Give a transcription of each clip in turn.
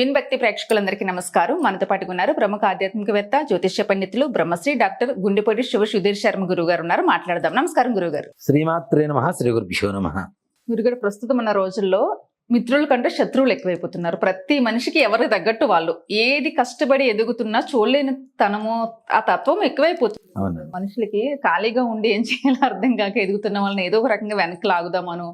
Win భక్తి ప్రేక్షకులందరికీ నమస్కారం. మనతో పాటు ఉన్నారు ప్రముఖ ఆధ్యాత్మికవేత్త జ్యోతిష్య పండితులు బ్రహ్మశ్రీ డాక్టర్ గుండెపూడి శివ సుధీర్ శర్మ గురువు గారు ఉన్నారు. మాట్లాడదాం. నమస్కారం గురుగారు. శ్రీమాత్రే నమ. శ్రీ గురుభ్యో నమ. గురుగారు ప్రస్తుతం ఉన్న రోజుల్లో మిత్రుల కంటే శత్రువులు ఎక్కువైపోతున్నారు. ప్రతి మనిషికి ఎవరికి తగ్గట్టు వాళ్ళు. ఏది కష్టపడి ఎదుగుతున్నా చూడలేని తనము ఆ తత్వం ఎక్కువైపోతుంది. మనుషులకి ఖాళీగా ఉండి ఏం చేయాలో అర్థం కాక ఎదుగుతున్న వాళ్ళని ఏదో ఒక రకంగా వెనక్కి లాగుదామను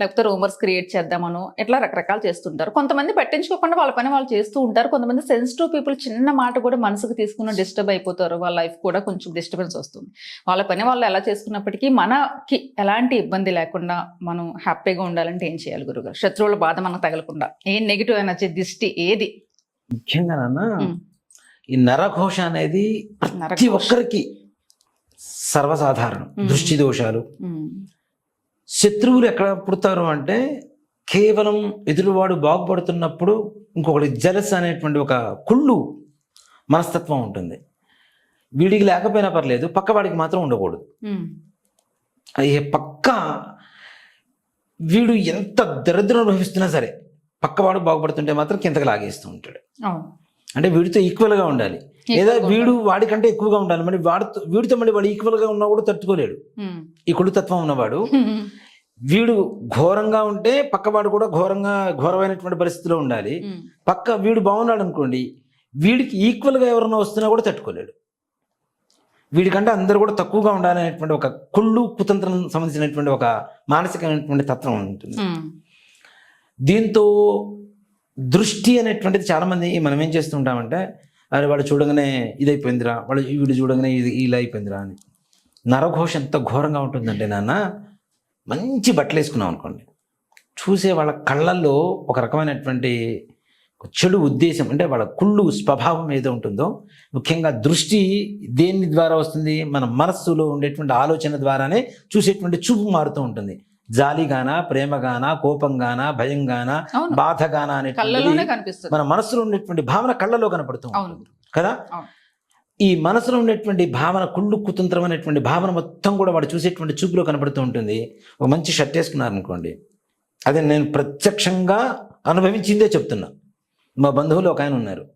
లేకపోతే రూమర్స్ క్రియేట్ చేద్దామను ఇట్లా రకరకాలు చేస్తుంటారు. కొంతమంది పట్టించుకోకుండా వాళ్ళ పని వాళ్ళు చేస్తూ ఉంటారు. కొంతమంది సెన్సిటివ్ పీపుల్ చిన్న మాట కూడా మనసుకు తీసుకుని డిస్టర్బ్ అయిపోతారు. వాళ్ళ లైఫ్ కూడా కొంచెం డిస్టర్బెన్స్ వస్తుంది. వాళ్ళ పని వాళ్ళు ఎలా చేసుకున్నప్పటికీ మనకి ఎలాంటి ఇబ్బంది లేకుండా మనం హ్యాపీగా ఉండాలంటే ఏం చేయాలి గురుగారు? శత్రువుల బాధ మనకు తగలకుండా. ఏం నెగిటివ్ వచ్చే దిష్టి ఏది? ముఖ్యంగా నాన్న. ఈ నరఘోష అనేది ప్రతి. ఒక్కరికి సర్వసాధారణం. దృష్టి దోషాలు. శత్రువులు ఎక్కడ పుడతారు అంటే కేవలం ఎదురువాడు బాగుపడుతున్నప్పుడు ఇంకొకటి జలస్ అనేటువంటి ఒక కుళ్ళు మనస్తత్వం ఉంటుంది. వీడికి లేకపోయినా పర్లేదు పక్కవాడికి మాత్రం ఉండకూడదు. అది పక్క వీడు ఎంత దరిద్రం అనుభవిస్తున్నా సరే పక్కవాడు బాగుపడుతుంటే మాత్రం కిందకి లాగేస్తూ ఉంటాడు. అంటే వీడితో ఈక్వల్గా ఉండాలి. లేదా వీడు వాడికంటే ఎక్కువగా ఉండాలి. మరి వాడితో వీడితో మళ్ళీ వాడు ఈక్వల్గా ఉన్నా కూడా తట్టుకోలేడు. ఈ కుళ్ళుతత్వం ఉన్నవాడు వీడు ఘోరంగా ఉంటే పక్కవాడు కూడా ఘోరంగా ఘోరమైనటువంటి పరిస్థితిలో ఉండాలి. పక్క వీడు బాగున్నాడు అనుకోండి వీడికి ఈక్వల్గా ఎవరన్నా వస్తున్నా కూడా తట్టుకోలేడు. వీడికంటే అందరూ కూడా తక్కువగా ఉండాలనేటువంటి ఒక కుళ్ళు కుతంత్రం సంబంధించినటువంటి ఒక మానసికమైనటువంటి తత్వం ఉంటుంది. దీంతో దృష్టి అనేటువంటిది చాలా మంది మనం ఏం చేస్తుంటామంటే అరే వాడు చూడగానే ఇదైపోయిందిరా వాడు వీడు చూడగానే ఇది ఇలా అయిపోయిందిరా అని. నరఘోష ఎంత ఘోరంగా ఉంటుందంటే నాన్న మంచి బట్టలు వేసుకున్నాం అనుకోండి. చూసే వాళ్ళ కళ్ళల్లో ఒక రకమైనటువంటి చెడు ఉద్దేశం అంటే వాళ్ళ కుళ్ళు స్వభావం ఏదో ఉంటుందో ముఖ్యంగా దృష్టి దేని ద్వారా వస్తుంది మన మనస్సులో ఉండేటువంటి ఆలోచన ద్వారానే చూసేటువంటి చూపు మారుతూ ఉంటుంది. జాలిగానా ప్రేమగానా కోపంగానా భయంగానా బాధగానా అనేటువంటి మన మనసులో ఉండేటువంటి భావన కళ్ళలో కనపడుతూ. ఉంటుంది. కదా. ఈ మనసులో ఉండేటువంటి భావన కుళ్ళు కుతంత్రం అనేటువంటి భావన మొత్తం కూడా వాడు చూసేటువంటి చూపులో కనపడుతూ ఉంటుంది. ఒక మంచి షర్ట్ వేసుకున్నారు అనుకోండి అదే నేను ప్రత్యక్షంగా అనుభవించిందే చెప్తున్నా. మా బంధువులు ఒక ఆయన ఉన్నారు.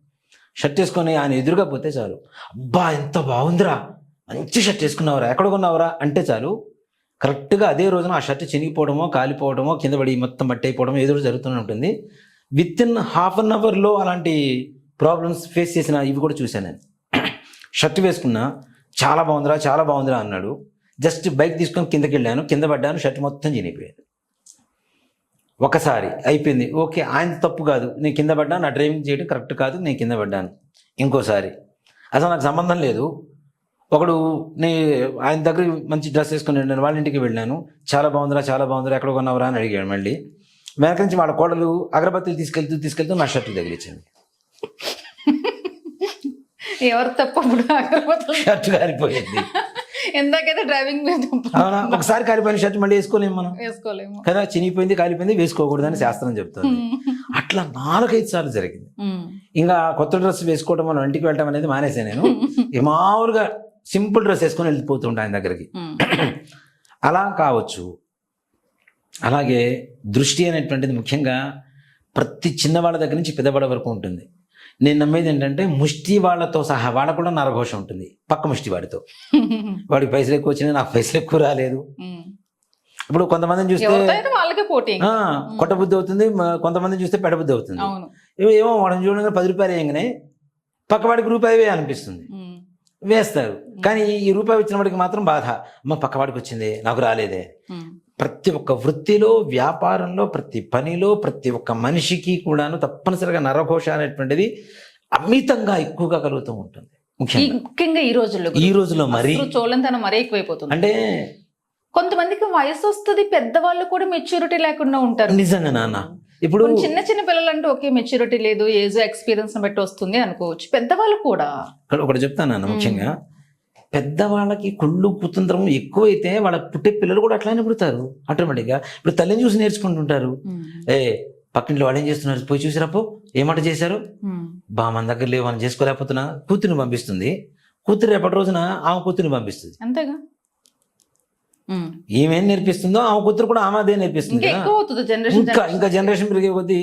షర్ట్ వేసుకొని ఆయన ఎదురుగా పోతే చాలు. అబ్బా ఎంత బాగుందిరా. మంచి షర్ట్ వేసుకున్నావురా. ఎక్కడ కొన్నావురా? అంటే చాలు. కరెక్ట్గా అదే రోజున ఆ షర్ట్ చినిగిపోవడమో కాలిపోవడమో కింద పడి మొత్తం బట్టి అయిపోవడమో ఏదో జరుగుతూనే ఉంటుంది. విత్ ఇన్ హాఫ్ అన్ అవర్లో అలాంటి ప్రాబ్లమ్స్ ఫేస్ చేసిన ఇవి కూడా చూశాను నేను. షర్ట్ వేసుకున్నా చాలా బాగుందిరా చాలా బాగుందిరా అన్నాడు. జస్ట్ బైక్ తీసుకొని కిందకి వెళ్ళాను కింద పడ్డాను షర్ట్ మొత్తం చినిగిపోయాను ఒకసారి అయిపోయింది. ఓకే ఆయన తప్పు కాదు. నేను కింద పడ్డాను నా డ్రైవింగ్ చేయడం కరెక్ట్ కాదు నేను కింద పడ్డాను. ఇంకోసారి. అసలు నాకు సంబంధం లేదు. ఒకడు నే ఆయన దగ్గర మంచి డ్రెస్ వేసుకుని నేను వాళ్ళ ఇంటికి వెళ్ళాను. చాలా బాగుందిరా చాలా బాగుందిరా ఎక్కడ కొన్నావురా అని అడిగాడు మళ్ళీ. వెనక నుంచి వాళ్ళ కోడలు అగరబత్తులు తీసుకెళ్తూ తీసుకెళ్తూ నా షర్ట్ తగిలించింది. ఎవరు తప్పప్పుడు అగరబత్తులు? షర్ట్ కారిపోయింది. ఎందాకైతే డ్రైవింగ్ మీద అవునా? ఒకసారి కాలిపోయిన షర్ట్ మళ్ళీ వేసుకోలేము మనం. వేసుకోలేము. కదా చినిగిపోయింది కాలిపోయింది వేసుకోకూడదని శాస్త్రం చెప్తుంది. అట్లా నాలుగైదు సార్లు జరిగింది. ఇంకా కొత్త డ్రెస్ వేసుకోవడం మనం ఇంటికి వెళ్ళటం అనేది మానేసాను నేను. మామూలుగా సింపుల్ డ్రెస్ వేసుకొని వెళ్ళిపోతుంటా ఆయన దగ్గరికి. అలా కావచ్చు. అలాగే దృష్టి అనేటువంటిది ముఖ్యంగా ప్రతి చిన్నవాళ్ళ దగ్గర నుంచి పెద్దవాళ్ళ వరకు ఉంటుంది. నేను నమ్మేది ఏంటంటే ముష్టి వాళ్ళతో సహా వాళ్ళ కూడా నరఘోష ఉంటుంది. పక్క ముష్టి వాడితో. వాడికి పైసలు ఎక్కువ వచ్చినాయి నాకు పైసలు ఎక్కువ రాలేదు. ఇప్పుడు కొంతమందిని చూస్తే ఎవరితో అయితే వాళ్ళకే పోటీ ఆ, కొట్ట బుద్ధి అవుతుంది మ- కొంతమందిని చూస్తే పెడ బుద్ధి అవుతుంది. ఏమో వాడిని చూడగానే పది రూపాయలు వేయగానే పక్కవాడికి రూపాయి వే అనిపిస్తుంది. వేస్తారు. కానీ ఈ రూపాయి వచ్చిన వాడికి మాత్రం బాధ. అమ్మ పక్కవాడికి వచ్చింది నాకు రాలేదే. ప్రతి ఒక్క వృత్తిలో వ్యాపారంలో ప్రతి పనిలో ప్రతి ఒక్క మనిషికి కూడాను తప్పనిసరిగా నరఘోష అనేటువంటిది అమితంగా ఎక్కువగా కలుగుతూ ఉంటుంది. ముఖ్యంగా. ఈ రోజుల్లో ఈ రోజుల్లో మరి చూలంతనం మరీ ఎక్కువైపోతుంది. అంటే కొంతమందికి వయసు వస్తుంది పెద్దవాళ్ళు కూడా మెచ్యూరిటీ లేకుండా ఉంటారు. నిజంగా నాన్న. ఇప్పుడు చిన్న చిన్న పిల్లలు అంటే ఓకే మెచ్యూరిటీ లేదు ఏజ్ ఎక్స్పీరియన్స్ బట్టి వస్తుంది అనుకోవచ్చు. పెద్దవాళ్ళు కూడా. ఇక్కడ ఒకటి చెప్తాను నాన్న ముఖ్యంగా. పెద్దవాళ్ళకి కుళ్ళు కుతంత్రం ఎక్కువైతే వాళ్ళ పుట్టే పిల్లలు కూడా అట్లానే పుడతారు. ఆటోమేటిక్గా ఇప్పుడు తల్లిని చూసి నేర్చుకుంటుంటారు ఏ పక్కింట్లో వాళ్ళు ఏం చేస్తున్నారు? పోయి చూసిరాపో ఏమాట చేశారు? బా మన దగ్గర లేవు అని చేసుకోలేకపోతున్నా. కూతురిని పంపిస్తుంది. కూతురు రేపటి రోజున ఆమె కూతురిని పంపిస్తుంది. అంతేగా? ఉమ్. ఈమె ఏం నేర్పిస్తుందో ఆమె కూతురు కూడా ఆమె అదే నేర్పిస్తుంది ఇంకా ఇంకా జనరేషన్ పెరిగే కొద్దీ.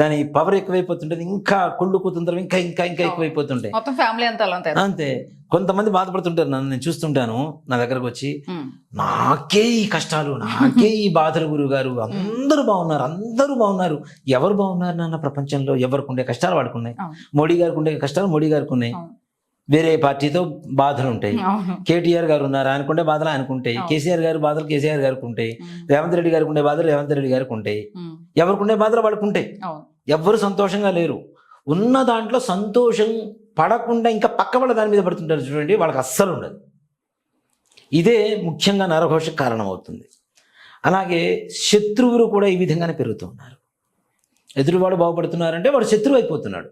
దాని పవర్ ఎక్కువైపోతుంటది. ఇంకా కుళ్ళు కూతుంటారు ఇంకా ఇంకా ఇంకా ఎక్కువైపోతుంటాయి. ఫ్యామిలీ అంతా కొంతమంది బాధపడుతుంటారు నన్ను నేను చూస్తుంటాను నా దగ్గరకు వచ్చి. నాకే ఈ కష్టాలు నాకే ఈ బాధలు గురువు గారు అందరూ బాగున్నారు అందరూ బాగున్నారు. ఎవరు బాగున్నారు నాన్న ప్రపంచంలో? ఎవరికి ఉండే కష్టాలు వాడికి ఉన్నాయి? అవును. మోడీ గారికి ఉండే కష్టాలు మోడీ గారికి ఉన్నాయి. వేరే పార్టీతో బాధలు ఉంటాయి. కేటీఆర్ గారు ఉన్నారు ఆయనకుండే బాధలు ఆయనకుంటాయి అవును. కేసీఆర్ గారు బాధలు కేసీఆర్ గారికి ఉంటాయి. రేవంత్ రెడ్డి గారికి ఉండే బాధలు రేవంత్ రెడ్డి గారికి ఉంటాయి. ఎవరికి ఉండే బాధలు వాళ్ళకు ఉంటాయి. ఎవ్వరు సంతోషంగా లేరు. ఉన్న దాంట్లో సంతోషం పడకుండా ఇంకా పక్క వాళ్ళ దాని మీద పడుతుంటారు చూడండి వాళ్ళకి అస్సలు ఉండదు. ఇదే ముఖ్యంగా నరఘోషకు కారణమవుతుంది. అలాగే శత్రువులు కూడా ఈ విధంగానే పెరుగుతున్నారు ఎదురువాడు బాగుపడుతున్నారంటే వాడు శత్రువు అయిపోతున్నాడు.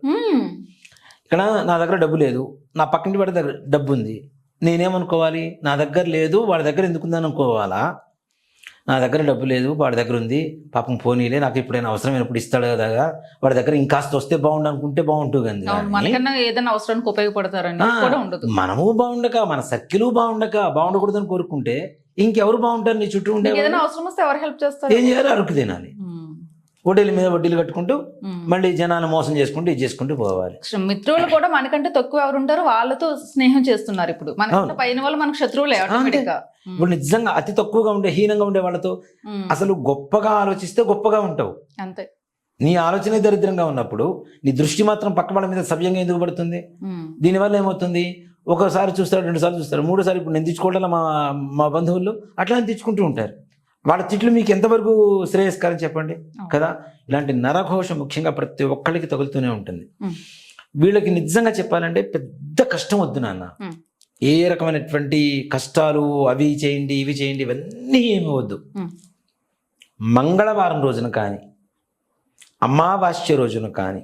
ఇక్కడ నా దగ్గర డబ్బు లేదు. నా పక్కింటి వాడి దగ్గర డబ్బు ఉంది నేనేమనుకోవాలి? నా దగ్గర లేదు వాడి దగ్గర ఎందుకుందని అనుకోవాలా? నా దగ్గర డబ్బు లేదు వాడి దగ్గర ఉంది. పాపం పోనీలే నాకు ఎప్పుడైనా అవసరమైనప్పుడు ఇస్తాడు కదా. వాడి దగ్గర ఇంకాస్త వస్తే బాగుండు అనుకుంటే బాగుంటుంది ఏదైనా అవసరానికి ఉపయోగపడతారని ఆ, కూడా ఉండదు. మనము బాగుండక మన సర్కిల్ బాగుండక బాగుండకూడదని కోరుకుంటే ఇంకెవరు బాగుంటారు నీ చుట్టూ ఉండే ఏదైనా అవసరం వస్తే ఎవరు హెల్ప్ చేస్తారు? ఏం చేయాలి అరుకు తినాలి. వడ్డీల మీద వడ్డీలు కట్టుకుంటూ. మళ్ళీ జనాలు మోసం చేసుకుంటూ ఇది చేసుకుంటూ పోవాలి మిత్రులు కూడా మనకంటే తక్కువ ఎవరు ఉంటారు వాళ్ళతో స్నేహం చేస్తున్నారు ఇప్పుడు అవును. పైన వాళ్ళు మనకు శత్రువులే. ఇప్పుడు నిజంగా అతి తక్కువగా ఉండే హీనంగా ఉండే వాళ్ళతో. అసలు గొప్పగా ఆలోచిస్తే గొప్పగా ఉంటావు అంతే నీ ఆలోచనే దరిద్రంగా ఉన్నప్పుడు నీ దృష్టి మాత్రం పక్క వాళ్ళ మీద సవ్యంగా ఎందుకు పడుతుంది. దీనివల్ల ఏమవుతుంది ఒకసారి చూస్తారు రెండు సార్లు చూస్తారు మూడోసారి ఇప్పుడు నేను తెచ్చుకోవడం మా మా బంధువులు అట్లానే తెచ్చుకుంటూ ఉంటారు వాళ్ళ తిట్లు మీకు ఎంతవరకు శ్రేయస్కరం చెప్పండి. కదా ఇలాంటి నరఘోష ముఖ్యంగా ప్రతి ఒక్కళ్ళకి తగులుతూనే ఉంటుంది. వీళ్ళకి నిజంగా చెప్పాలంటే పెద్ద కష్టం వద్దు నాన్న. ఏ రకమైనటువంటి కష్టాలు అవి చేయండి ఇవి చేయండి ఇవన్నీ ఏమి వద్దు. మంగళవారం రోజున కానీ అమావాస్య రోజున కానీ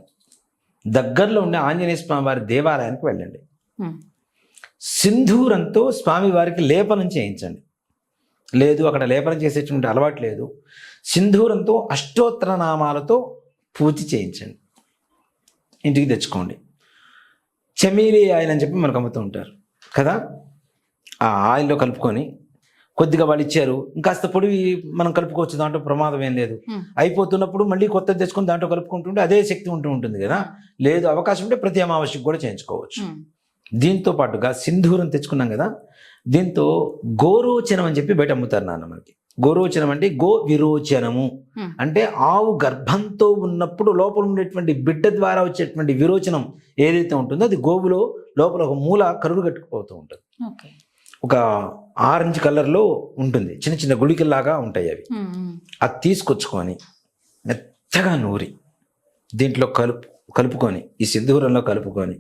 దగ్గరలో ఉండే ఆంజనేయ స్వామి వారి దేవాలయానికి వెళ్ళండి. సింధూరంతో స్వామివారికి లేపనం చేయించండి లేదు అక్కడ లేపనం చేసేటువంటి అలవాటు లేదు. సింధూరంతో అష్టోత్తర నామాలతో పూజ చేయించండి. ఇంటికి తెచ్చుకోండి. చమీలి ఆయిల్ అని చెప్పి మనకు అమ్ముతూ ఉంటారు. కదా? ఆ ఆయిల్లో కలుపుకొని కొద్దిగా వాళ్ళు ఇచ్చారు. ఇంకాస్త పొడి మనం కలుపుకోవచ్చు దాంట్లో ప్రమాదం ఏం లేదు. అయిపోతున్నప్పుడు మళ్ళీ కొత్తది తెచ్చుకొని దాంట్లో కలుపుకుంటుంటే అదే శక్తి ఉంటూ ఉంటుంది కదా? లేదు అవకాశం ఉంటే ప్రతి అమావాస్యకు కూడా చేయించుకోవచ్చు. దీంతో పాటుగా సింధూరం తెచ్చుకున్నాం కదా? దీంతో గోరోచనం అని చెప్పి బయట అమ్ముతారు నాన్న మనకి. గోరోచనం అంటే గో విరోచనము. అంటే ఆవు గర్భంతో ఉన్నప్పుడు లోపల ఉండేటువంటి బిడ్డ ద్వారా వచ్చేటువంటి విరోచనం ఏదైతే ఉంటుందో అది గోవులో లోపల ఒక మూల కరుడు కట్టుకుపోతూ ఉంటుంది. ఒక ఆరెంజ్ కలర్లో ఉంటుంది. చిన్న చిన్న గుళికల్లాగా ఉంటాయి అవి. అది తీసుకొచ్చుకొని మెత్తగా నూరి దీంట్లో కలుపు కలుపుకొని ఈ సింధూరంలో కలుపుకొని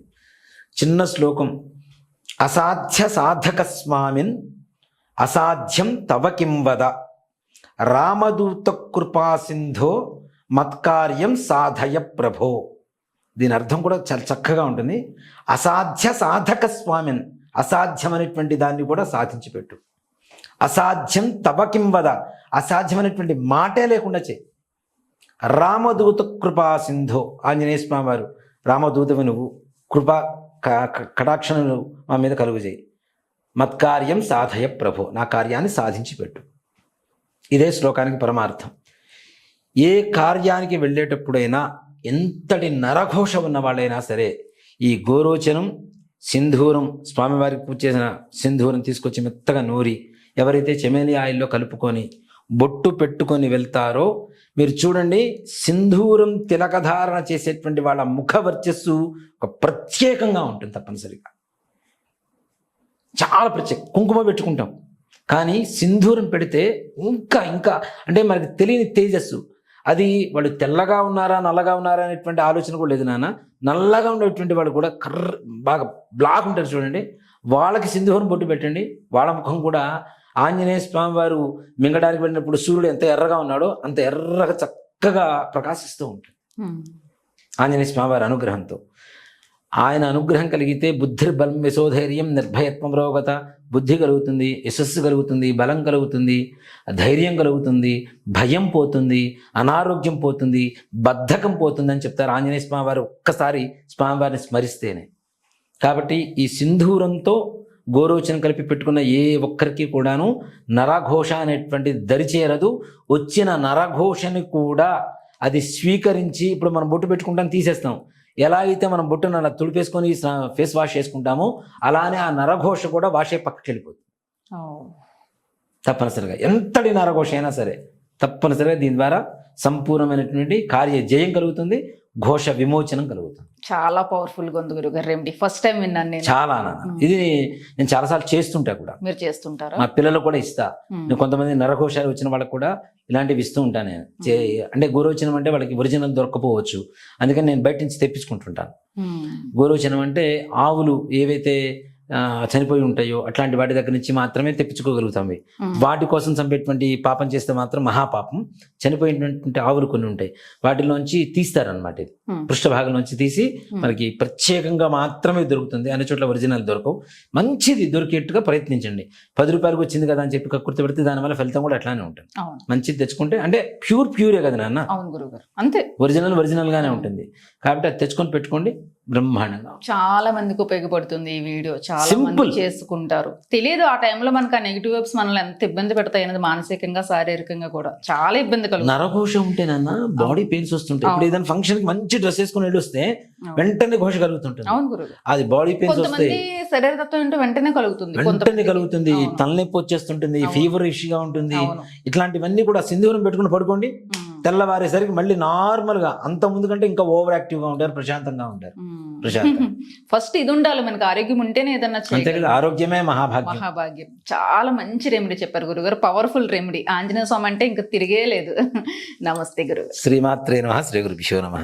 చిన్న శ్లోకం అసాధ్య సాధక స్వామిన్ అసాధ్యం తవ కిం వద? రామదూత కృపా సింధో మత్కార్యం సాధయ ప్రభో. దీని అర్థం కూడా చాలా చక్కగా ఉంటుంది. అసాధ్య సాధక స్వామిన్ అసాధ్యమైనటువంటి దాన్ని కూడా సాధించి పెట్టు. అసాధ్యం తవ కిం వద? అసాధ్యమైనటువంటి మాటే లేకుండా చేయి. రామదూత కృపా సింధో ఆంజనేయ స్వామి వారు రామదూతవి నువ్వు కృపా కటాక్షణలు మా మీద కలుగు చేయి మత్కార్యం సాధయ ప్రభు నా కార్యాన్ని సాధించి పెట్టు. ఇదే శ్లోకానికి పరమార్థం. ఏ కార్యానికి వెళ్ళేటప్పుడైనా ఎంతటి నరఘోష ఉన్న వాళ్ళైనా సరే ఈ గోరోచనం సింధూరం స్వామివారికి పూజ చేసిన సింధూరం తీసుకొచ్చి మెత్తగా నూరి ఎవరైతే చెమేలి ఆయిల్లో కలుపుకొని బొట్టు పెట్టుకొని వెళ్తారో మీరు చూడండి సింధూరం తిలకధారణ చేసేటువంటి వాళ్ళ ముఖ వర్చస్సు ఒక ప్రత్యేకంగా ఉంటుంది తప్పనిసరిగా. చాలా ప్రత్యేక. కుంకుమ పెట్టుకుంటాం. కానీ సింధూరం పెడితే ఇంకా ఇంకా అంటే మనకి తెలియని తేజస్సు. అది వాళ్ళు తెల్లగా ఉన్నారా నల్లగా ఉన్నారా అనేటువంటి ఆలోచన కూడా లేదు నాన్న. నల్లగా ఉండేటువంటి వాళ్ళు కూడా కర్ర బాగా బ్లాక్ ఉంటారు చూడండి. వాళ్ళకి సింధూరం బొట్టు పెట్టండి. వాళ్ళ ముఖం కూడా ఆంజనేయ స్వామి వారు మింగడానికి వెళ్ళినప్పుడు సూర్యుడు ఎంత ఎర్రగా ఉన్నాడో అంత ఎర్రగా చక్కగా ప్రకాశిస్తూ ఉంటుంది. ఉమ్. ఆంజనేయ స్వామి వారి అనుగ్రహంతో. ఆయన అనుగ్రహం కలిగితే బుద్ధి బలం యశోధైర్యం నిర్భయత్వం రోగత. బుద్ధి కలుగుతుంది యశస్సు కలుగుతుంది బలం కలుగుతుంది ధైర్యం కలుగుతుంది భయం పోతుంది అనారోగ్యం పోతుంది బద్ధకం పోతుంది అని చెప్తారు ఆంజనేయ స్వామి వారు ఒక్కసారి స్వామివారిని స్మరిస్తేనే. కాబట్టి ఈ సింధూరంతో గోరోచనం కలిపి పెట్టుకున్న ఏ ఒక్కరికి కూడాను నరఘోష అనేటువంటి దరి చేరదు. వచ్చిన నరఘోషని కూడా అది స్వీకరించి ఇప్పుడు మనం బొట్టు పెట్టుకుంటాం తీసేస్తాం. ఎలా అయితే మనం బొట్టును అలా తుడిపేసుకొని ఫేస్ వాష్ చేసుకుంటామో అలానే ఆ నరఘోష కూడా వాష్ పక్కకి వెళ్ళిపోతుంది. తప్పనిసరిగా. ఎంతటి నరఘోష అయినా సరే తప్పనిసరిగా దీని ద్వారా సంపూర్ణమైనటువంటి కార్య జయం కలుగుతుంది ఘోష విమోచనం కలుగుతుంది. చాలా పవర్ఫుల్గా ఉంది గురుగారు రెమెడీ ఫస్ట్ టైం విన్నాను నేను. చాలా ఆనందం ఇది నేను చాలాసార్లు చేస్తుంటా కూడా. మీరు చేస్తుంటారా? మా పిల్లలకు కూడా ఇస్తా. నేను కొంతమంది నరఘోషాలు వచ్చిన వాళ్ళకి కూడా ఇలాంటివి ఇస్తూ ఉంటాను నేను. అంటే గోరోచనం అంటే వాళ్ళకి ఒరిజినల్ దొరకపోవచ్చు. అందుకని నేను బయట నుంచి తెప్పించుకుంటుంటాను. గోరోచనం అంటే ఆవులు ఏవైతే చనిపోయి ఉంటాయో అట్లాంటి వాటి దగ్గర నుంచి మాత్రమే తెప్పించుకోగలుగుతాం. వాటి కోసం చంపేటువంటి పాపం చేస్తే మాత్రం మహాపాపం. చనిపోయినటువంటి ఆవులు కొన్ని ఉంటాయి. వాటిలోంచి తీస్తారనమాట ఇది. ఉమ్. పృష్ఠభాగం నుంచి తీసి. మనకి ప్రత్యేకంగా మాత్రమే దొరుకుతుంది. అన్ని చోట్ల ఒరిజినల్ దొరకవు. మంచిది దొరికేట్టుగా ప్రయత్నించండి. పది రూపాయలకు వచ్చింది కదా అని చెప్పి కక్కుర్తి పెడితే దానివల్ల ఫలితం కూడా అట్లానే ఉంటుంది. మంచిది తెచ్చుకుంటే అంటే ప్యూర్ ప్యూరే కదా నాన్న. అంతే. ఒరిజినల్ ఒరిజినల్ గానే ఉంటుంది. కాబట్టి అది తెచ్చుకొని పెట్టుకోండి. బ్రహ్మాండంగా చాలా మందికి ఉపయోగపడుతుంది ఈ వీడియో చాలా మంది. చేసుకుంటారు తెలియదు ఆ టైంలో మనకు ఆ నెగిటివ్ వైబ్స్ మనల్ని ఎంత ఇబ్బంది పెడతాయి అనేది మానసికంగా శారీరకంగా కూడా చాలా ఇబ్బంది కలుగుతుంది నరఘోష ఉంటే నాన్న బాడీ పెయిన్స్ వస్తుంటాయి ఇప్పుడు. ఏదైనా ఫంక్షన్కి మంచి డ్రెస్ వేసుకుని వెళ్ళొస్తే అవును. వెంటనే ఘోష కలుగుతుంటుంది అవును గురుగారు అది బాడీ పెయిన్స్ వస్తాయి శరీరతత్వం ఏంటో వెంటనే కలుగుతుంది వెంటనే. కలుగుతుంది. తలనొప్పి వచ్చేస్తుంటుంది. ఫీవర్ ఇష్యూగా ఉంటుంది ఇట్లాంటివన్నీ కూడా సింధూరం పెట్టుకుని పడుకోండి. తెల్లవారేసరికి మళ్ళీ నార్మల్గా అంత ముందు కంటే ఇంకా ఓవర్ యాక్టివ్గా ఉంటారు ప్రశాంతంగా ఉంటారు. ప్రశాంతం. ఫస్ట్ ఇది ఉండాలి మనకి ఆరోగ్యం ఉంటేనే ఏదన్నా ఆరోగ్యమే మహాభాగ్యం. మహాభాగ్యం. చాలా మంచి రెమెడీ చెప్పారు గురుగారు పవర్ఫుల్ రెమెడీ ఆంజనేయ స్వామి అంటే ఇంకా తిరిగే లేదు నమస్తే గురుగారు. శ్రీమాత్రే నమ శ్రీ గురు నమ.